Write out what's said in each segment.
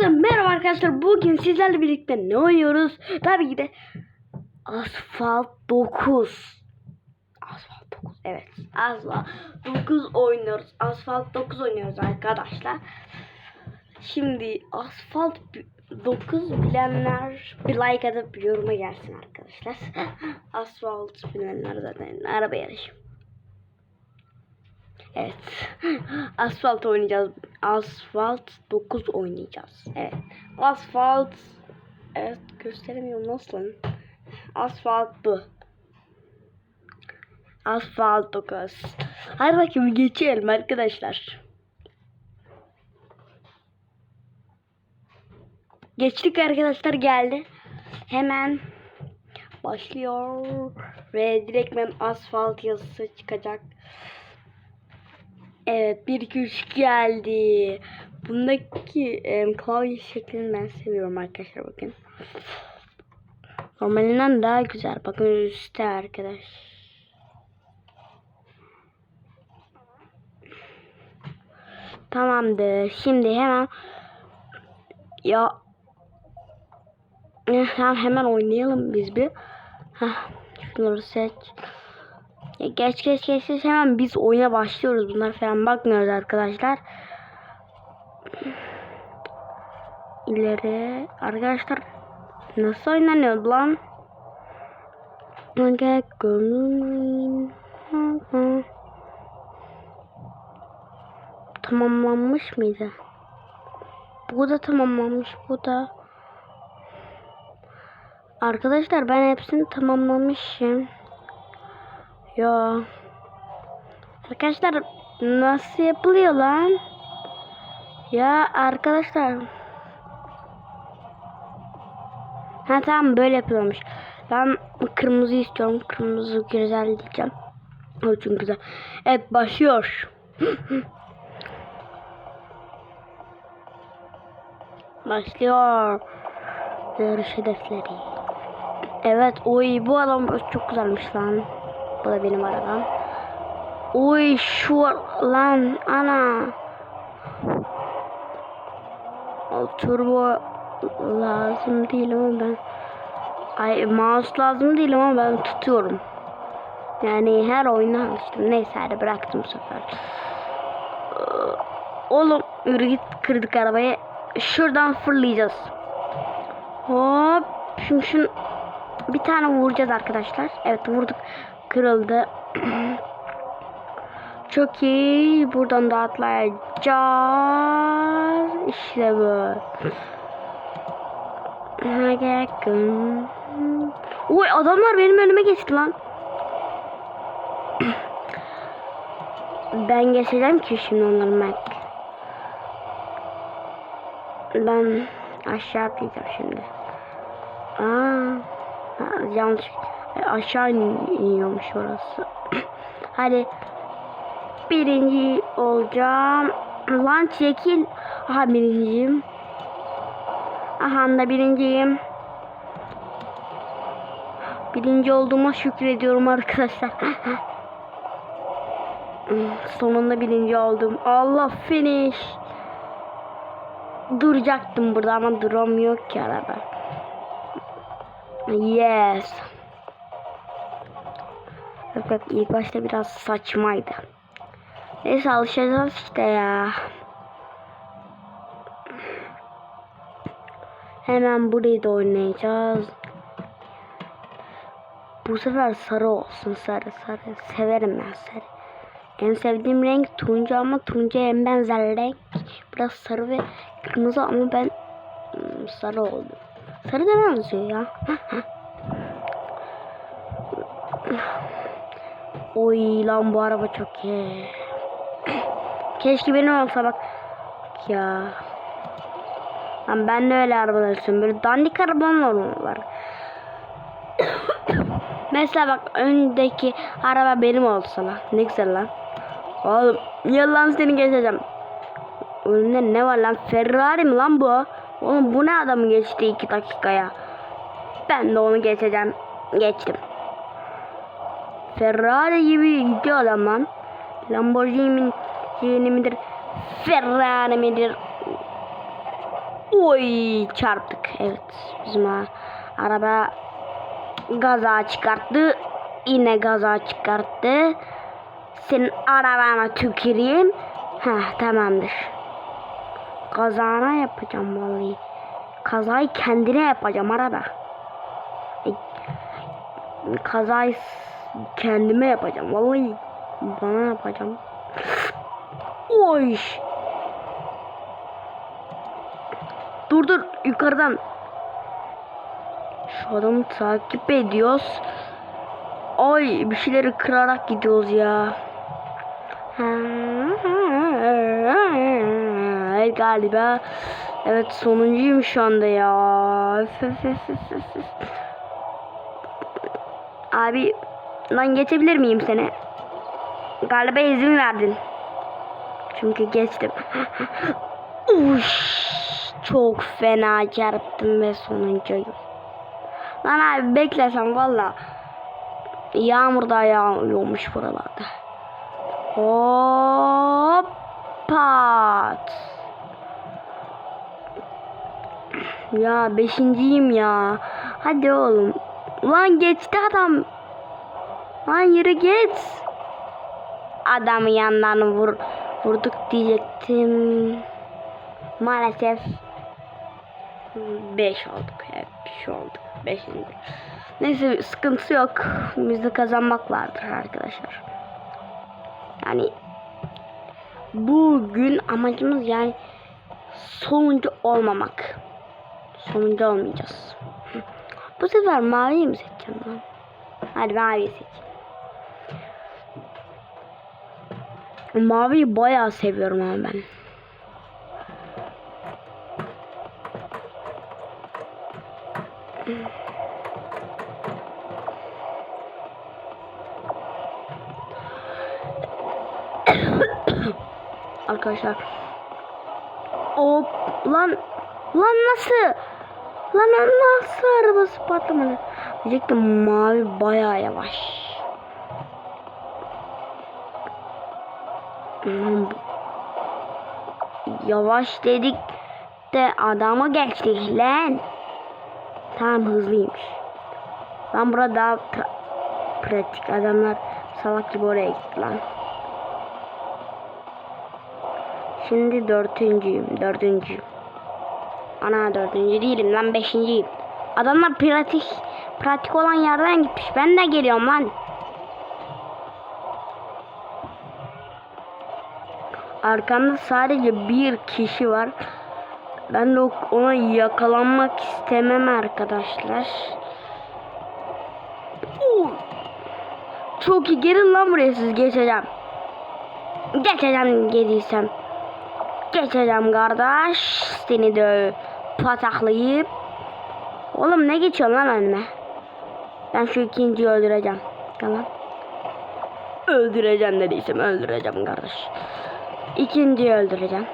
Hepinize merhaba arkadaşlar. Bugün sizlerle birlikte ne oynuyoruz? Tabii ki de Asfalt 9. Asfalt 9 evet. Asfalt 9 oynuyoruz. Asfalt 9 oynuyoruz arkadaşlar. Şimdi Asfalt 9 bilenler bir like atıp bir yoruma gelsin arkadaşlar. Asfalt bilenler zaten araba yarışı. Evet. Asfalt oynayacağız. Asfalt 9 oynayacağız. Evet. Asfalt Evet gösteremiyorum nasıl? Asfalt bu. Asfalt 9. Hadi bakayım geçelim arkadaşlar. Geçtik arkadaşlar geldi. Hemen başlıyor ve direktmen asfalt yazısı çıkacak. Evet 1 2 3 geldi. Bundaki e, klavye şeklini ben seviyorum arkadaşlar bakın. Normalinden daha güzel. Bakın üstte arkadaş. Tamamdır. Şimdi hemen ya Tamam hemen oynayalım biz bir. Heh, şunları seç. Ya geç geç geç geç hemen biz oyuna başlıyoruz. Bunlar falan bakmıyoruz arkadaşlar. İleri arkadaşlar nasıl oynanıyor lan? Gel gönlüm. Tamamlanmış mıydı? Bu da tamamlanmış. Bu da. Arkadaşlar ben hepsini tamamlamışım. Ya. Arkadaşlar nasıl yapılıyor lan? Ya arkadaşlar. Ha tamam böyle yapılmış. Ben kırmızı istiyorum. Kırmızı güzel diyeceğim. O çünkü güzel. Evet başlıyor. Başlıyor. Yarış hedefleri. Evet oy bu adam çok güzelmiş lan. Bu da benim arabam. Oy şu lan ana. O turbo lazım değil ama ben Ay mouse lazım değil ama ben tutuyorum. Yani her oyuna alıştım. Neyse hadi bıraktım bu sefer. Ee, Oğlum yürü git kırdık arabayı. Şuradan fırlayacağız. Hop. Şimdi şunu bir tane vuracağız arkadaşlar. Evet vurduk. Kırıldı. Çok iyi. Buradan da atlayacağız. İşte bu. Oy adamlar benim önüme geçti lan. Ben geçeceğim ki şimdi onları bak. Ben aşağı atlayacağım şimdi. Aa, yanlış. E, aşağı in- iniyormuş orası. Hadi. Birinci olacağım. Lan çekil. Aha birinciyim. Aha da birinciyim. Birinci olduğuma şükrediyorum arkadaşlar. Sonunda birinci oldum. Allah finish. Duracaktım burada ama duramıyor ki araba. Yes. Bak ilk başta biraz saçmaydı. Neyse alışacağız işte ya. Hemen burayı da oynayacağız. Bu sefer sarı olsun sarı sarı. Severim ben sarı. En sevdiğim renk turuncu ama turuncuya en benzer renk. Biraz sarı ve kırmızı ama ben hmm, sarı oldum. Sarı da benziyor ya. Oy lan bu araba çok iyi. Keşke benim olsa bak. Ya. Lan ben de öyle arabalar istiyorum. Böyle dandik arabalar var. Mesela bak öndeki araba benim olsa lan. Ne güzel lan. Oğlum yalan seni geçeceğim. Önünde ne var lan? Ferrari mi lan bu? Oğlum bu ne adamı geçti iki dakikaya? Ben de onu geçeceğim. Geçtim. Ferrari gibi gidiyor adam lan. Lamborghini midir? Ferrari midir? Oy çarptık. Evet bizim a- araba gaza çıkarttı. Yine gaza çıkarttı. Senin arabana tüküreyim. Heh tamamdır. Kazana yapacağım vallahi. Kazayı kendine yapacağım araba. E, Kazayı kendime yapacağım vallahi. Bana yapacağım. Oy. Dur dur yukarıdan. Şu adamı takip ediyoruz. Ay bir şeyleri kırarak gidiyoruz ya. Evet galiba. Evet sonuncuyum şu anda ya. Abi lan geçebilir miyim seni? Galiba izin verdin. Çünkü geçtim. Uş, çok fena çarptım ve sonuncuyum. Lan abi beklesem valla. Yağmur da yağıyormuş buralarda. Hop pat. Ya beşinciyim ya. Hadi oğlum. Lan geçti adam. Lan yürü geç. Adamı yandan vur, vurduk diyecektim. Maalesef 5 olduk. Hep şey olduk. 5. Neyse sıkıntı yok. Bizde kazanmak vardır arkadaşlar. Yani bugün amacımız yani sonuncu olmamak. Sonuncu olmayacağız. Bu sefer maviyi mi seçeceğim lan? Hadi maviyi seçeyim. Maviyi bayağı seviyorum ama ben. Arkadaşlar. Hop lan lan nasıl? Lan nasıl arabası patlamadı? Diyecektim mavi bayağı yavaş. Lan bu- Yavaş dedik de adamı geçtik lan. Tamam hızlıymış. Lan burada daha pra- pratik adamlar salak gibi oraya gitti lan. Şimdi dördüncüyüm, dördüncüyüm. Ana dördüncü değilim lan beşinciyim. Adamlar pratik, pratik olan yerden gitmiş. Ben de geliyorum lan. Arkamda sadece bir kişi var. Ben de ona yakalanmak istemem arkadaşlar. Uy. Çok iyi gelin lan buraya siz geçeceğim. Geçeceğim gelirsem. Geçeceğim kardeş. Seni de pataklayıp. Oğlum ne geçiyorsun lan önüme? Ben şu ikinciyi öldüreceğim. Tamam. Öldüreceğim dediysem öldüreceğim kardeş. İkinciyi öldüreceğim.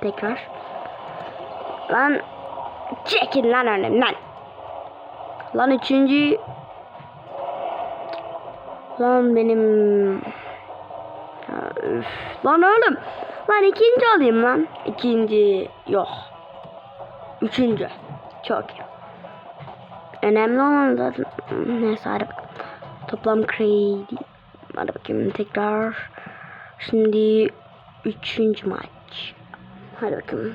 Tekrar. Lan çekin lan önümden. Lan üçüncü. Lan benim. Üf. Lan oğlum. Lan ikinci olayım lan. İkinci yok. Üçüncü. Çok iyi. Önemli olan zaten neyse hadi. Toplam kredi. Hadi bakayım tekrar. Şimdi üçüncü maç. Hadi bakalım.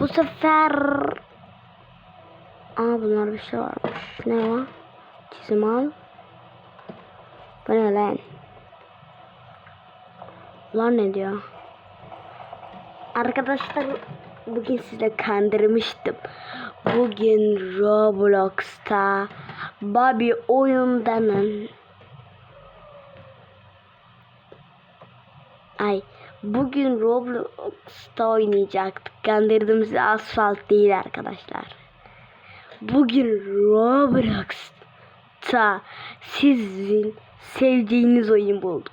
Bu sefer Aa bunlar bir şey varmış. Ne var? Çizim al. Bu ne lan? Lan ne diyor? Arkadaşlar bugün size kandırmıştım. Bugün Roblox'ta Bobby oyundanın Ay bugün Roblox'ta oynayacaktık. Kandırdım asfalt değil arkadaşlar. Bugün Roblox'ta sizin sevdiğiniz oyun buldum.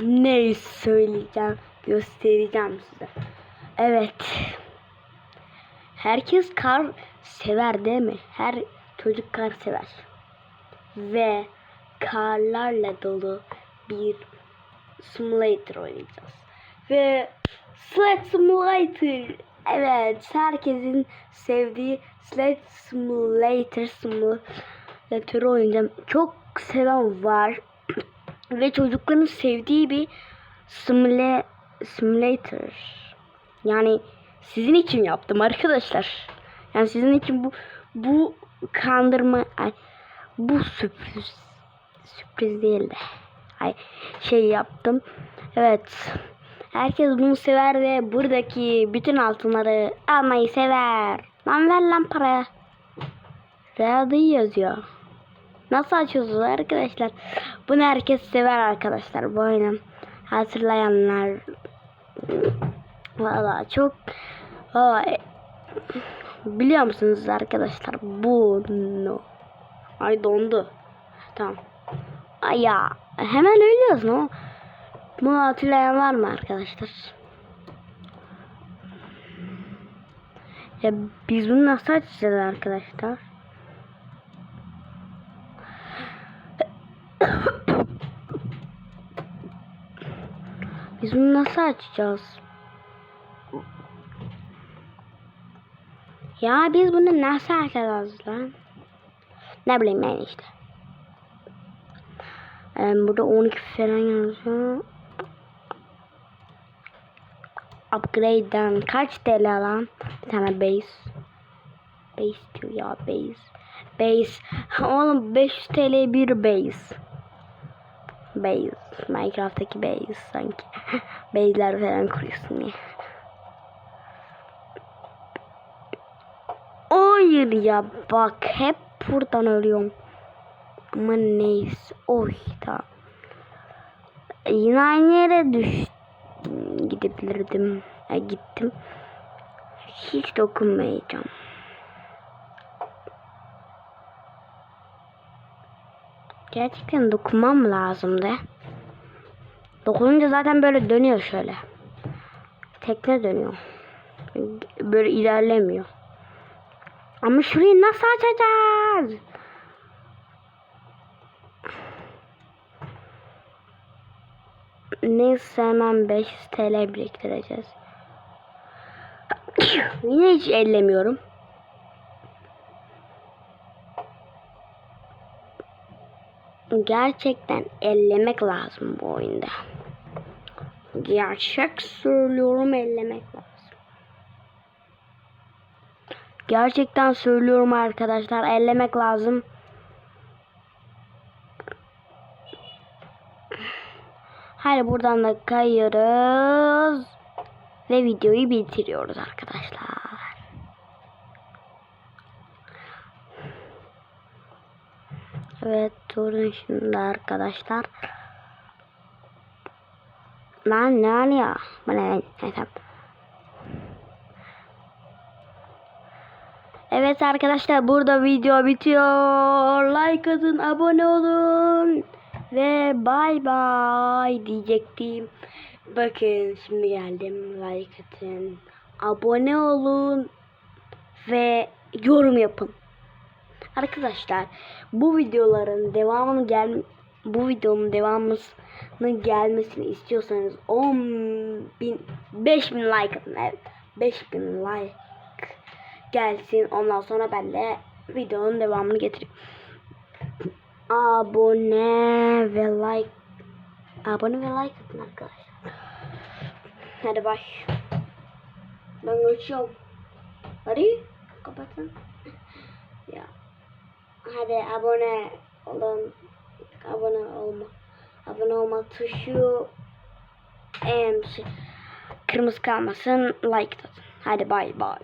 Ne söyleyeceğim, göstereceğim size. Evet. Herkes kar sever değil mi? Her çocuk kar sever. Ve karlarla dolu bir simulator oynayacağız. ve Sled Simulator. Evet, herkesin sevdiği Sled Simulator Simulator oynayacağım. Çok seven var ve çocukların sevdiği bir simula simulator. Yani sizin için yaptım arkadaşlar. Yani sizin için bu bu kandırma bu sürpriz sürpriz değil de ay şey yaptım. Evet. Herkes bunu sever ve buradaki bütün altınları almayı sever. Lan ver lan paraya. Real'da yazıyor. Nasıl açıyorsunuz arkadaşlar? Bunu herkes sever arkadaşlar bu oyunu. Hatırlayanlar Valla çok Valla Biliyor musunuz arkadaşlar bunu Ay dondu Tamam ya hemen ölüyorsun o Bunu hatırlayan var mı arkadaşlar Ya biz bunu nasıl açacağız arkadaşlar Biz bunu nasıl açacağız? Ya biz bunu nasıl açacağız lan? Ne bileyim ben işte. Ee, burada 12 falan yazıyor. Upgrade'den kaç TL lan? Bir tane base. Base diyor ya base. Base. Oğlum 500 TL bir base. Base. Minecraft'taki base sanki. Base'ler falan kuruyorsun ya. Hayır ya bak hep buradan ölüyorum. Ama neyse. Oy tamam. Yine aynı yere düş gidebilirdim. E, gittim. Hiç dokunmayacağım. Gerçekten dokunmam lazımdı. Dokununca zaten böyle dönüyor şöyle. Tekne dönüyor. Böyle ilerlemiyor. Ama şurayı nasıl açacağız? Neyse hemen 500 TL biriktireceğiz. Yine hiç ellemiyorum. Gerçekten ellemek lazım bu oyunda. Gerçek söylüyorum ellemek lazım. Gerçekten söylüyorum arkadaşlar ellemek lazım. Hadi buradan da kayıyoruz. Ve videoyu bitiriyoruz arkadaşlar. Evet durun şimdi arkadaşlar. Lan ne oluyor? Bana ne? Tamam. Evet arkadaşlar burada video bitiyor. Like atın, abone olun. Ve bay bay diyecektim. Bakın şimdi geldim. Like atın, abone olun ve yorum yapın. Arkadaşlar bu videoların devamını gel bu videonun devamının gelmesini istiyorsanız 10 bin 5 bin like atın. Evet 5 bin like gelsin. Ondan sonra ben de videonun devamını getireyim. Abone ve like abone ve like atın arkadaşlar. Hadi bay. Ben geçiyorum. Hadi kapatın. Ya. Hadi abone olun. Abone olma. Abone olma tuşu em, şey, kırmızı kalmasın. Like atın. Hadi bay bay.